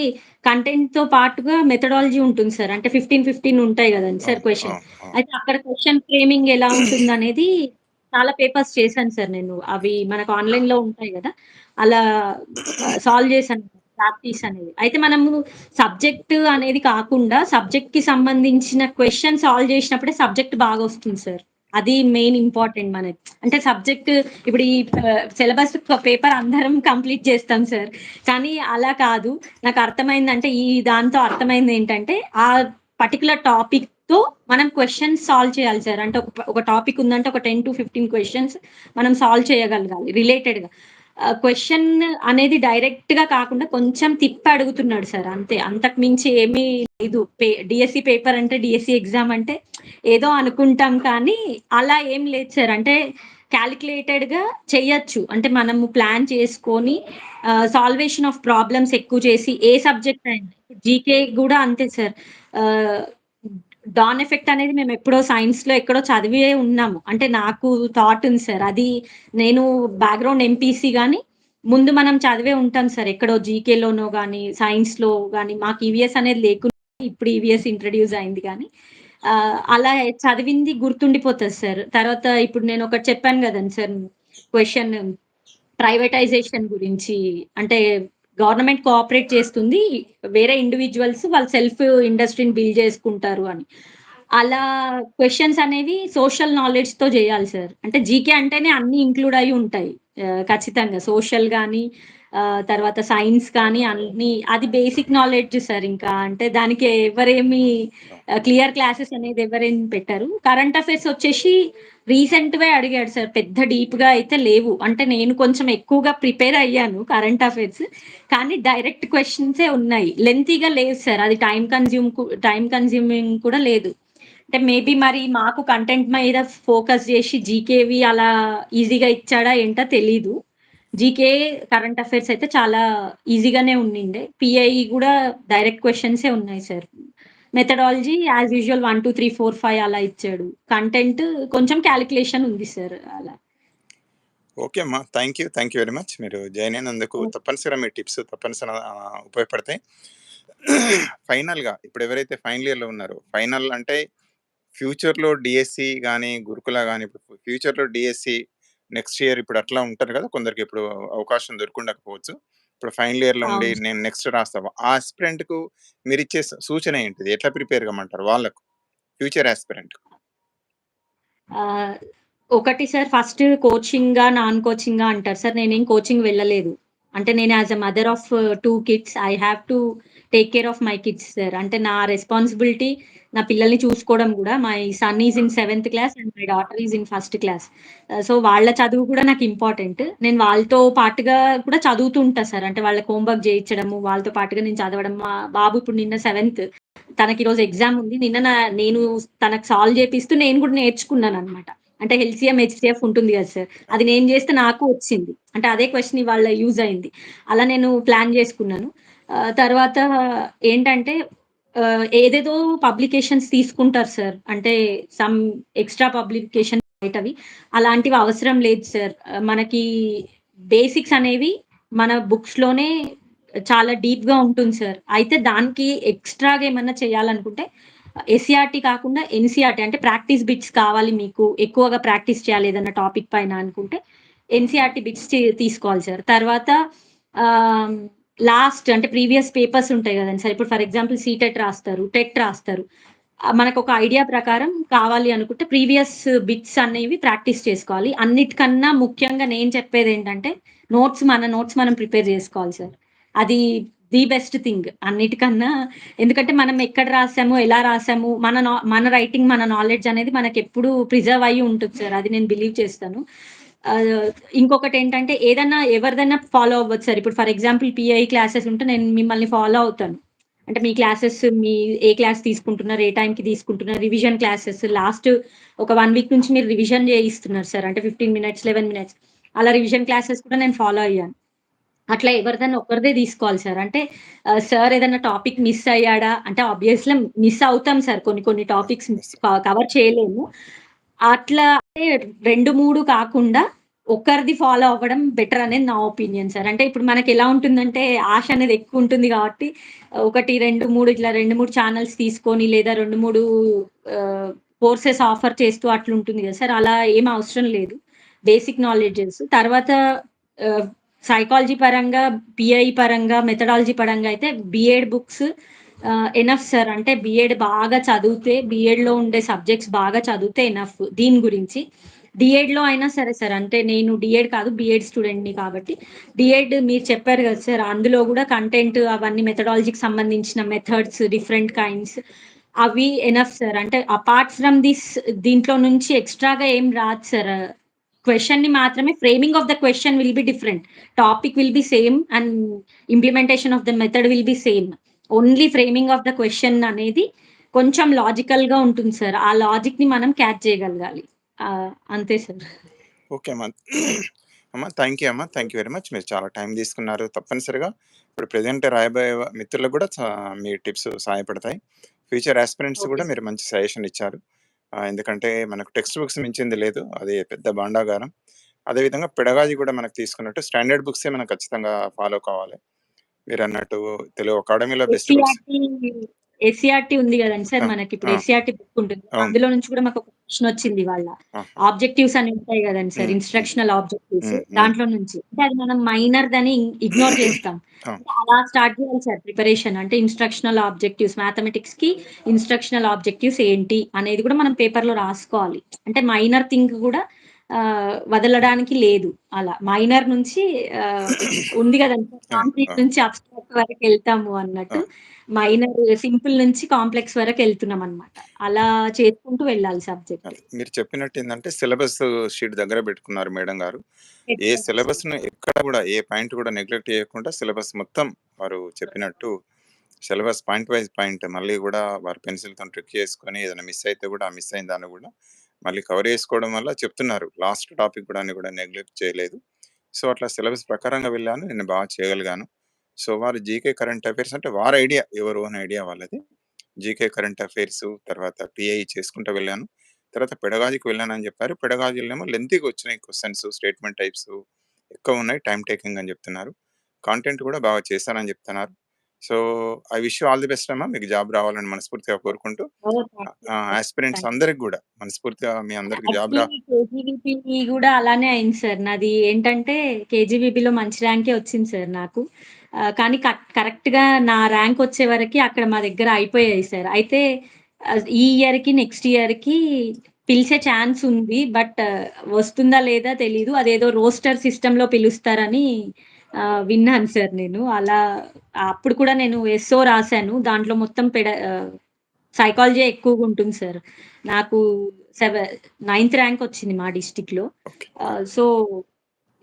కంటెంట్‌తో పాటుగా మెథడాలజీ ఉంటుంది సార్. అంటే 15, 15 ఉంటాయి గదండీ సార్. అవును. అయితే అక్కడ క్వెషన్ ఫ్రేమింగ్ ఎలా ఉంటుందనేది చాలా పేపర్స్ చేశాను సార్ నేను. అవి మనకు ఆన్‌లైన్‌లో ఉంటాయి గదా! అలా సాల్వ్ చేశాను ప్రాక్టీస్ అనేది. అయితే మనము సబ్జెక్ట్ అనేది కాకుండా సబ్జెక్ట్‌కి సంబంధించిన క్వెషన్ సాల్వ్ చేసినప్పుడే సబ్జెక్ట్ బాగొస్తుంది సార్. అది మెయిన్ ఇంపార్టెంట్ మనకి. అంటే సబ్జెక్ట్ ఇప్పుడు ఈ సిలబస్ పేపర్ అందరం కంప్లీట్ చేస్తాం సార్. కానీ అలా కాదు. నాకు అర్థమైందంటే ఈ దాంతో అర్థమైంది ఏంటంటే ఆ పర్టికులర్ టాపిక్తో మనం క్వశ్చన్స్ సాల్వ్ చేయాలి సార్. అంటే ఒక ఒక టాపిక్ ఉందంటే ఒక టెన్ టు ఫిఫ్టీన్ క్వశ్చన్స్ మనం సాల్వ్ చేయగలగాలి రిలేటెడ్‌గా. క్వశ్చన్ అనేది డైరెక్ట్గా కాకుండా కొంచెం తిప్పి అడుగుతున్నాడు సార్ అంతే. అంతకు మించి ఏమీ లేదు. పే పేపర్ అంటే డిఎస్సి ఎగ్జామ్ అంటే ఏదో అనుకుంటాం కానీ అలా ఏం లేదు సార్. అంటే క్యాలిక్యులేటెడ్గా చెయ్యొచ్చు. అంటే మనము ప్లాన్ చేసుకొని సాల్వేషన్ ఆఫ్ ప్రాబ్లమ్స్ ఎక్కువ చేసి ఏ సబ్జెక్ట్ అయినా జీకే కూడా అంతే సార్. డాన్ ఎఫెక్ట్ అనేది మేము ఎప్పుడో సైన్స్‌లో ఎక్కడో చదివే ఉన్నాము. అంటే నాకు థాట్ ఉంది సార్. అది నేను బ్యాక్‌గ్రౌండ్ ఎంపీసీ కానీ ముందు మనం చదివే ఉంటాం సార్. ఎక్కడో జీకేలోనో గాని, సైన్స్‌లో కానీ మాకు ఈవీఎస్ అనేది లేకుండా ఇప్పుడు ఈవీఎస్ ఇంట్రడ్యూస్ అయింది కానీ అలా చదివింది గుర్తుండిపోతుంది సార్. తర్వాత ఇప్పుడు నేను ఒకటి చెప్పాను కదండి సార్ క్వశ్చన్ ప్రైవేటైజేషన్ గురించి. అంటే గవర్నమెంట్ కోఆపరేట్ చేస్తుంది. వేరే ఇండివిజువల్స్ వాళ్ళు సెల్ఫ్ ఇండస్ట్రీని బిల్డ్ చేసుకుంటారు అని. అలా క్వశ్చన్స్ అనేవి సోషల్ నాలెడ్జ్తో చేయాలి సార్. అంటే జీకే అంటేనే అన్ని ఇంక్లూడ్ అయి ఉంటాయి. ఖచ్చితంగా సోషల్ కానీ తర్వాత సైన్స్ కానీ అన్నీ అది బేసిక్ నాలెడ్జ్ సార్ ఇంకా. అంటే దానికి ఎవరేమి క్లియర్ క్లాసెస్ అనేది ఎవరేం పెట్టరు. కరెంట్ అఫైర్స్ వచ్చేసి రీసెంట్‌వే అడిగాడు సార్. పెద్ద డీప్‌గా అయితే లేవు. అంటే నేను కొంచెం ఎక్కువగా ప్రిపేర్ అయ్యాను కరెంట్ అఫైర్స్. కానీ డైరెక్ట్ క్వెషన్సే ఉన్నాయి. లెంతీగా లేదు సార్. అది టైమ్ కన్జ్యూమ్ టైమ్ కన్జ్యూమింగ్ కూడా లేదు. అంటే మేబీ మరి మాకు కంటెంట్ మీద ఫోకస్ జేసి జీకేవి అలా ఈజీగా ఇచ్చాడా ఏంటో తెలీదు. జీకే, కరెంట్ అఫైర్స్ అయితే చాలా ఈజీగానే ఉండిండే. పీఐఈ గూడా డైరెక్ట్ క్వెషన్సే ఉన్నాయి సార్. మెథడాలజీ యాస్ యూజువల్ 1, 2, 3, 4, 5 అలా ఇచ్చాడు. కంటెంట్ కొంచెం కాలిక్యులేషన్ ఉంది సార్ అలా. ఓకే అమ్మా. Thank you. Thank you very much. మీరు జాయిన్ అయినందుకు ఓకే. తప్పనిసరిగా మీ టిప్స్ తప్పనిసరిగా ఉపయోగపడతాయి. ఫైనల్‌గా ఇప్పుడు ఎవరైతే ఫైనల్ ఇయర్‌లో ఉన్నారో, ఫైనల్ అంటే ఫ్యూచర్‌లో డీఎస్సీ గాని, గురుకుల గాని ఇప్పుడు ఫ్యూచర్‌లో డీఎస్సీ నెక్స్ట్ ఇయర్ ఇప్పుడు అట్లా ఉంటారు కదా! కొందరికి ఇప్పుడు అవకాశం దొరికుండకపోవచ్చు. ఇప్పుడు ఫైనల్ ఇయర్‌లో ఉండి అవును. నేను నెక్స్ట్ రాస్తా. ఆ యాస్పిరెంట్‌కు మీరిచ్చే స సూచన ఏంటిది? ఎట్లా ప్రిపేర్ కమ్మంటారు వాళ్ళకు? Future aspirant. ఆహ్, ఒకటి సార్ ఫస్ట్ కోచింగా, నాన్ కోచింగా అంటారు సార్. నేనేం కోచింగ్ వెళ్ళలేదు. అంటే నేను as a mother of 2 kids I have to take care of my kids sir. అంటే నా రెస్పాన్సిబిలిటీ నా పిల్లల్ని చూసుకోవడం కూడా my son is in seventh class and my daughter is in first class. So వాళ్ళ చదువు కూడా నాకు ఇంపార్టెంట్. నేను వాళ్ళతో పాటుగా కూడా చదువుతూ ఉంటా సార్. అంటే వాళ్ళకి హోమ్ వర్క్ వాళ్ళతో పాటుగా నేను చదవడం. మా బాబు ఇప్పుడు నిన్న సెవెంత్. తనకి ఈరోజు ఎగ్జామ్ ఉంది. నిన్న నా నేను తనకు సాల్వ్ చేపిస్తూ నేను కూడా నేర్చుకున్నాను అనమాట అంటే ఎల్సీఎం, హెచ్సిఎఫ్ ఉంటుంది కదా సార్. అది నేను చేస్తే నాకు వచ్చింది. అంటే అదే క్వశ్చన్ ఇవాళ యూజ్ అయింది. అలా నేను ప్లాన్ చేసుకున్నాను. తర్వాత ఏంటంటే ఏదేదో పబ్లికేషన్స్ తీసుకుంటారు సార్. అంటే సమ్ ఎక్స్‌ట్రా పబ్లికేషన్ బయటవి. అలాంటివి అవసరం లేదు సార్. మనకి బేసిక్స్ అనేవి మన బుక్స్‌లోనే చాలా డీప్‌గా ఉంటుంది సార్. అయితే దానికి ఎక్స్‌ట్రాగా ఏమన్నా చేయాలనుకుంటే ఎస్‌సీఆర్‌టీ కాకుండా ఎన్‌సీఆర్‌టీ అంటే ప్రాక్టీస్ బిట్స్ కావాలి మీకు. ఎక్కువగా ప్రాక్టీస్ చేయాలి ఏదన్నా టాపిక్ పైన అనుకుంటే ఎన్‌సీఆర్‌టీ బిట్స్ తీసుకోవాలి సార్. తర్వాత లాస్ట్ అంటే ప్రీవియస్ పేపర్స్ ఉంటాయి కదండి సార్. ఇప్పుడు ఫర్ ఎగ్జాంపుల్ సీటెట్ రాస్తారు, టెట్ రాస్తారు. మనకు మనకొక ఐడియా ప్రకారం కావాలి అనుకుంటే ప్రీవియస్ బిట్స్ అనేవి ప్రాక్టీస్ చేసుకోవాలి. అన్నిటికన్నా ముఖ్యంగా నేను చెప్పేది ఏంటంటే నోట్స్ మన నోట్స్ మనం ప్రిపేర్ చేసుకోవాలి సార్. అది ది బెస్ట్ థింగ్ అన్నిటికన్నా. ఎందుకంటే మనం ఎక్కడ రాసాము, ఎలా రాసాము, మన నా మన రైటింగ్, మన నాలెడ్జ్ అనేది మనకెప్పుడు ప్రిజర్వ్ అయ్యి ఉంటుంది సార్. అది నేను బిలీవ్ చేస్తాను. ఆహ్, ఇంకొకటేంటంటే ఏదన్నా ఎవరిదైనా ఫాలో అవ్వచ్చు సార్. ఇప్పుడు ఫర్ ఎగ్జాంపుల్ పీఐ క్లాసెస్ ఉంటే నేను మిమ్మల్ని ఫాలో అవుతాను. అంటే మీ క్లాసెస్ మీ ఏ క్లాస్ తీసుకుంటున్నారు, ఏ టైంకి తీసుకుంటున్నారు, రివిజన్ క్లాసెస్ లాస్ట్ ఒక 1 వీక్ నుంచి మీరు రివిజన్ చేయిస్తున్నారు సార్. అంటే 15 మినిట్స్, 11 మినిట్స్ అలా రివిజన్ క్లాసెస్ కూడా నేను ఫాలో అయ్యాను. అట్లా ఎవరిదైనా ఒకరిదే తీసుకోవాలి సార్. అంటే సార్ ఏదైనా టాపిక్ మిస్ అయ్యాడా అంటే ఆబ్వియస్‌లీ మిస్ అవుతాం సార్. కొన్ని కొన్ని టాపిక్స్ కవర్ చేయలేము. అట్లా అంటే 2, 3 కాకుండా ఒకరిది ఫాలో అవ్వడం బెటర్ అనేది నా ఒపీనియన్ సార్. అంటే ఇప్పుడు మనకి ఎలా ఉంటుందంటే ఆశ అనేది ఎక్కువ ఉంటుంది కాబట్టి 1, 2, 3 ఇట్లా రెండు మూడు ఛానల్స్ తీసుకొని లేదా రెండు మూడు కోర్సెస్ ఆఫర్ చేస్తూ అట్లుంటుంది కదా సార్. అలా ఏం అవసరం లేదు. బేసిక్ నాలెడ్జెస్ తర్వాత సైకాలజీ పరంగా, బిఐ పరంగా, మెథడాలజీ పరంగా అయితే బిఎడ్ బుక్స్ ఎనఫ్ సార్. అంటే బిఎడ్ బాగా చదివితే బీఎడ్‌లో ఉండే సబ్జెక్ట్స్ బాగా చదివితే ఎనఫ్ దీని గురించి. డీఎడ్‌లో అయినా సరే సార్. అంటే నేను డిఎడ్ కాదు బీఎడ్ స్టూడెంట్‌ని కాబట్టి డిఎడ్ మీరు చెప్పారు కదా సార్. అందులో కూడా కంటెంట్ అవన్నీ మెథడాలజీకి సంబంధించిన మెథడ్స్ డిఫరెంట్ కైండ్స్ అవి ఎనఫ్ సార్. అంటే అపార్ట్ ఫ్రమ్ దిస్ దీంట్లో నుంచి ఎక్స్‌ట్రాగా ఏం రాదు సార్. క్వెషన్‌ని మాత్రమే framing of the question will be different. Topic will be same and implementation of the method will be same. Only framing of the question అనేది కొంచెం లాజికల్‌గా ఉంటుంది సార్. ఆ లాజిక్‌ని మనం క్యాచ్ చేయగలగాలి. అంతే సార్. ఓకే అమ్మా. అమ్మా థాంక్ యూ అమ్మా. Thank you very much. మీరు చాలా టైం తీసుకున్నారు. తప్పనిసరిగా ఇప్పుడు ప్రెజెంట్ రాయబోయే మిత్రులకు కూడా మీ టిప్స్ సహాయపడతాయి. ఫ్యూచర్ యాస్పిరెంట్స్ ఓకే కూడా. మీరు మంచి సజెషన్ ఇచ్చారు. ఎందుకంటే మనకు టెక్స్ట్ బుక్స్ మించింది లేదు. అది పెద్ద భాండాగారం. అదేవిధంగా పెడగాజీ కూడా మనకు తీసుకున్నట్టు స్టాండర్డ్ బుక్సే మనం ఖచ్చితంగా ఫాలో కావాలి. మీరన్నట్టు తెలుగు అకాడమీలో బెస్ట్ ఎస్సీఆర్‌టీ ఉంది గదండీ సార్ ఆ! మనకిప్పుడు ఆ! ఎస్సీఆర్‌టీ బుక్ ఉంటుంది. అందులో నుంచి కూడా మాకొక క్వెషన్ వచ్చింది ఇవాళ. ఆహా! ఆబ్జెక్టివ్స్ అని ఉంటాయి గదండీ సార్. Instructional objectives. దాంట్లో నుంచి. అంటే అది మనం మైనర్‌దని ఇగ్నోర్ చేస్తాం. అలా స్టార్ట్ చేయాలి సార్ ప్రిపరేషన్. అంటే ఇన్‌స్ట్రక్షనల్ ఆబ్జెక్టివ్స్ మ్యాథమెటిక్స్‌కి ఇన్‌స్ట్రక్షనల్ ఆబ్జెక్టివ్స్ ఏంటి అనేది కూడా మనం పేపర్‌లో రాసుకోవాలి. అంటే మైనర్ థింగ్ కూడా వదలడానికి లేదు అలా. మైనర్ నుంచి ఉంది. కాంక్రీట్ అవును. నుంచి అబ్స్ట్రాక్ట్ వరకెళ్తాము అన్నట్టు. అవును. మైనర్ సింపుల్ నుంచి కాంప్లెక్స్ వరకెళ్తున్నామనమాట. అలా చేసుకుంటూ వెళ్ళాలి సబ్జెక్ట్. మీరు చెప్పినట్టేందంటే సిలబస్ షీట్ దగ్గర పెట్టుకున్నారు మేడం గారు. ఏ సార్. సిలబస్‌ని ఎక్కడ కూడా ఏ పాయింట్ కూడా నెగ్లెక్ట్ చేయకుండా సిలబస్ మొత్తం వారు చెప్పినట్టు సిలబస్ పాయింట్ వైస్ పాయింట్ మళ్ళీ కూడా వారు పెన్సిల్‌తోని ట్రిక్ చేసుకొని ఏదైనా మిస్ అయితే కూడా ఆ మిస్ అయిన దాన్ని కూడా మళ్ళీ కవర్ చేసుకోవడం వల్ల చెప్తున్నారు. లాస్ట్ టాపిక్ కూడా కూడా నెగ్లెక్ట్ చేయలేదు. సో, అట్లా సిలబస్ ప్రకారంగా వెళ్ళాను. నేను బాగా చేయగలిగాను. సో, వారు జీకే కరెంట్ అఫైర్స్ అంటే వారి ఐడియా ఎవరు ఓన్ ఐడియా వాళ్ళది. జీకే కరెంట్ అఫైర్స్ తర్వాత పిఐ చేసుకుంటూ వెళ్ళాను. తర్వాత పెడగాజీకి వెళ్ళానని చెప్పారు. పెడగాజీలోనేమో లెంతీగా వచ్చినాయి క్వశ్చన్స్ స్టేట్మెంట్ టైప్స్ ఎక్కువ ఉన్నాయి. టైం టేకింగ్ అని చెప్తున్నారు. కాంటెంట్ కూడా బాగా చేశానని చెప్తున్నారు. So, I wish all the best అమ్మా. మీకు జాబ్ రావాలని మనస్ఫూర్తిగా కోరుకుంటూ యూ. అందరికి కూడా మనస్ఫూర్తిగా మీ అందరికి జాబ్ కేజీబీపీ గూడా అలానే అయింది సార్. నాది ఏంటంటే కేజీబీపీలో మంచి ర్యాంకే వచ్చింది సార్ నాకు. కానీ కట్ కరెక్ట్‌గా నా ర్యాంక్ వచ్చే వరకి అక్కడ మా దగ్గర అయిపోయాయి సార్. అయితే ఈ ఇయర్‌కి, నెక్స్ట్ ఇయర్‌కి పిలిచే ఛాన్స్ ఉంది. బట్ వస్తుందా లేదా తెలీదు. అదేదో రోస్టర్ సిస్టమ్‌లో పిలుస్తారని ఆహ్, విన్నాను సార్ నేను. అలా అప్పుడు కూడా నేను ఎస్ఓ రాసాను. దాంట్లో మొత్తం పెడ సైకాలజీ ఎక్కువగుంటుంది సార్. నాకు సెవ నైన్త్ ర్యాంక్ వచ్చింది మా. ఓకే. ఆహ్, సో,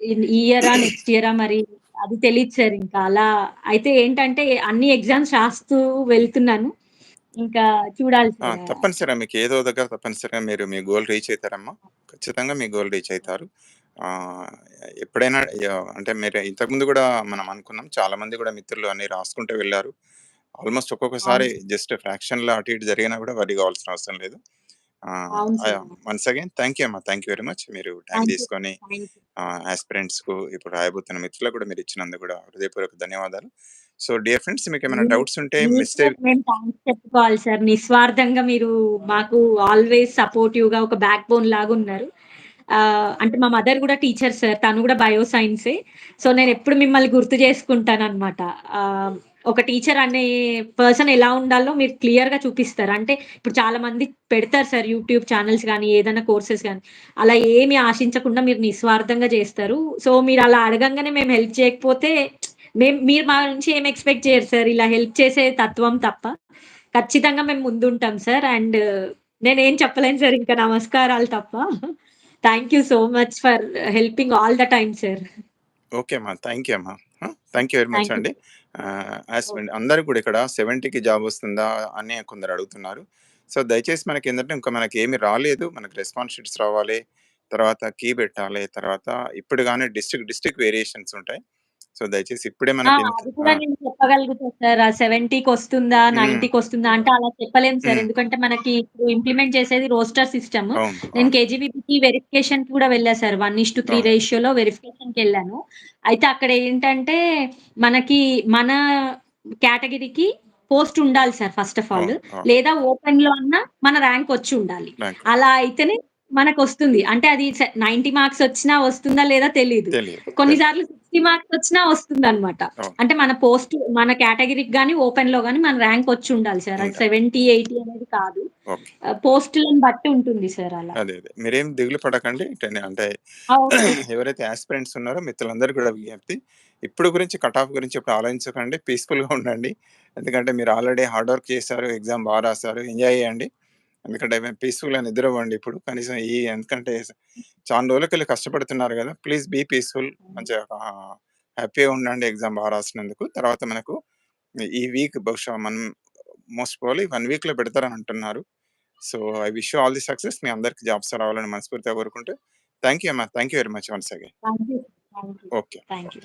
ఈ ఇయరా, నెక్స్ట్ ఇయరా మరి అది తెలీదు సార్ ఇంకా. అలా అయితే ఏంటంటే అన్ని ఎగ్జామ్స్ రాస్తూ వెళ్తున్నాను. ఇంకా చూడాలి. తప్పనిసరిగా మీకు ఏదో దగ్గర తప్పనిసరిగా మీరు మీ గోల్ రీచ్ అయితారమ్మా. ఖచ్చితంగా మీ గోల్ రీచ్ అయితారు. ఎప్పుడైనా యాహ్! అంటే మీరు ఇంతకుముందు కూడా మనం అనుకున్నాం. చాలామంది కూడా మిత్రులు అన్ని రాసుకుంటూ వెళ్ళారు. ఆల్‌మోస్ట్ ఒక్కొక్కసారి అవును. జస్ట్ ఫ్రాక్షన్‌లో అటు ఇటు జరిగినా కూడా వరీ కావాల్సిన అవసరం లేదు. ఆహ్, అవును sir. Ah, once again thank you అమ్మా. Thank you very much. మీరు టైమ్ యూ. తీసుకొని యూ. ఆహ్, యాస్పిరెంట్స్‌కు ఇప్పుడు రాయబోతున్న మిత్రులకు కూడా మీరు ఇచ్చినందుకు కూడా హృదయపూర్వక ధన్యవాదాలు. సో, డియర్ ఫ్రెండ్స్ మీకేమైనా మీకు డౌట్స్ ఉంటే మీకు మెసేజ్ కూడా మేము థాంక్స్ చెప్పుకోవాలి సార్. నిస్వార్థంగా మీరు మాకు ఆల్‌వేస్ సపోర్టివ్‌గా ఒక బ్యాక్ బోన్ లాగున్నారు. అంటే మా మదర్ కూడా టీచర్ సార్. తను కూడా బయో సైన్సే. సో, నేను ఎప్పుడు మిమ్మల్ని గుర్తు చేసుకుంటాను అనమాట ఒక టీచర్ అనే పర్సన్ ఎలా ఉండాలో మీరు క్లియర్గా చూపిస్తారు. అంటే ఇప్పుడు చాలా మంది పెడతారు సార్ యూట్యూబ్ ఛానల్స్ కానీ ఏదైనా కోర్సెస్ కానీ అలా ఏమి ఆశించకుండా మీరు నిస్వార్థంగా చేస్తారు. సో, మీరు అలా అడగంగానే మేము హెల్ప్ చేయకపోతే మేము మీరు మా నుంచి ఏం ఎక్స్‌పెక్ట్ చేయరు సార్. ఇలా హెల్ప్ చేసే తత్వం తప్ప. ఖచ్చితంగా మేము ముందుంటాం సార్. అండ్ నేనేం చెప్పలేను సార్ ఇంకా నమస్కారాలు తప్ప. Thank you so much for helping all the time sir. Okay అమ్మా. థాంక్ యూ అమ్మా. థాంక్ యూ వెరీ మచ్ అండి. అందరికి కూడా ఇక్కడ 70కి జాబ్ వస్తుందా అని కొందరు అడుగుతున్నారు. సో, దయచేసి మనకేందంటే ఇంకా మనకేమి రాలేదు. మనకు రెస్పాన్స్ షీట్స్ రావాలి. తర్వాత కీ పెట్టాలి. తర్వాత ఇప్పుడు గాని డిస్ట్రిక్ట్ డిస్ట్రిక్ట్ వేరియేషన్స్ ఉంటాయి. సో, దయచేసి ఇప్పుడే! మనకి! నేను చెప్పగలుగుతా సార్. ఆ 70కొస్తుందా? హ్మ్. 90కొస్తుందా? అంటే అలా చెప్పలేం సార్. ఎందుకంటే మనకి ఇప్పుడు ఇంప్లిమెంట్ చేసేది రోస్టర్ సిస్టమ్. నేను. కేజీబీపీకి వెరిఫికేషన్‌కి కూడా వెళ్ళా సార్. 1:3 అవును. రేషియోలో వెరిఫికేషన్‌కెళ్ళాను. అయితే అక్కడ ఏంటంటే మనకి మన కేటగిరీకి పోస్ట్ ఉండాలి సార్ ఫస్ట్ ఆఫ్ ఆల్. లేదా ఓపెన్‌లో అన్నా మన ర్యాంక్ వచ్చి ఉండాలి. అలా అయితేనే మనకొస్తుంది. అంటే అది 90 మార్క్స్ వచ్చినా వస్తుందా లేదా తెలీదు. తెలీదు. కొన్ని తెలీదు. సార్లు 60 మార్క్స్ వచ్చినా వస్తుందన్నమాట. అవును. అంటే మన పోస్ట్ మన కేటగిరీకి గాని, ఓపెన్‌లో గాని మన ర్యాంక్ వచ్చి ఉండాలి సార్. అది. 70, 80 అనేది కాదు. పోస్టులను బట్టి ఉంటుంది సార్ అలా. అదే. అదే. మీరేం దిగులు పడకండి. అంటే. ఎవరైతే యాస్పిరెంట్స్ ఉన్నారో మిత్రులందరికీ కూడా విజ్ఞప్తి. ఇప్పుడు గురించి కట్ ఆఫ్ గురించి ఇప్పుడు ఆలోచించకండి. పీస్‌ఫుల్‌గా ఉండండి. ఎందుకంటే మీరు ఆల్రెడీ హార్డ్ వర్క్ చేశారు. ఎగ్జామ్ బా రాసారు. ఎంజాయ్ చేయండి. ఎందుకంటే పీస్‌ఫుల్‌గా నిద్రపోండి ఇప్పుడు. కనీసం ఈ ఎందుకంటే చానా రోజులకెళ్ళి కష్టపడుతున్నారు గదా! Please be peaceful. మంచిగా హ్యాపీగా ఉండండి ఎగ్జామ్ బా రాసినందుకు. తర్వాత మనకు ఈ వీక్ బహుశా మనం మోస్ట్ ప్రాబబ్లీ 1 వీక్‌లో పెడతారని అంటున్నారు. So, I wish all the success. మీ అందరికి జాబ్స్ రావాలని మనస్ఫూర్తిగా కోరుకుంటూ థాంక్ యూ అమ్మా. Thank you very much once again. Okay. Thank you.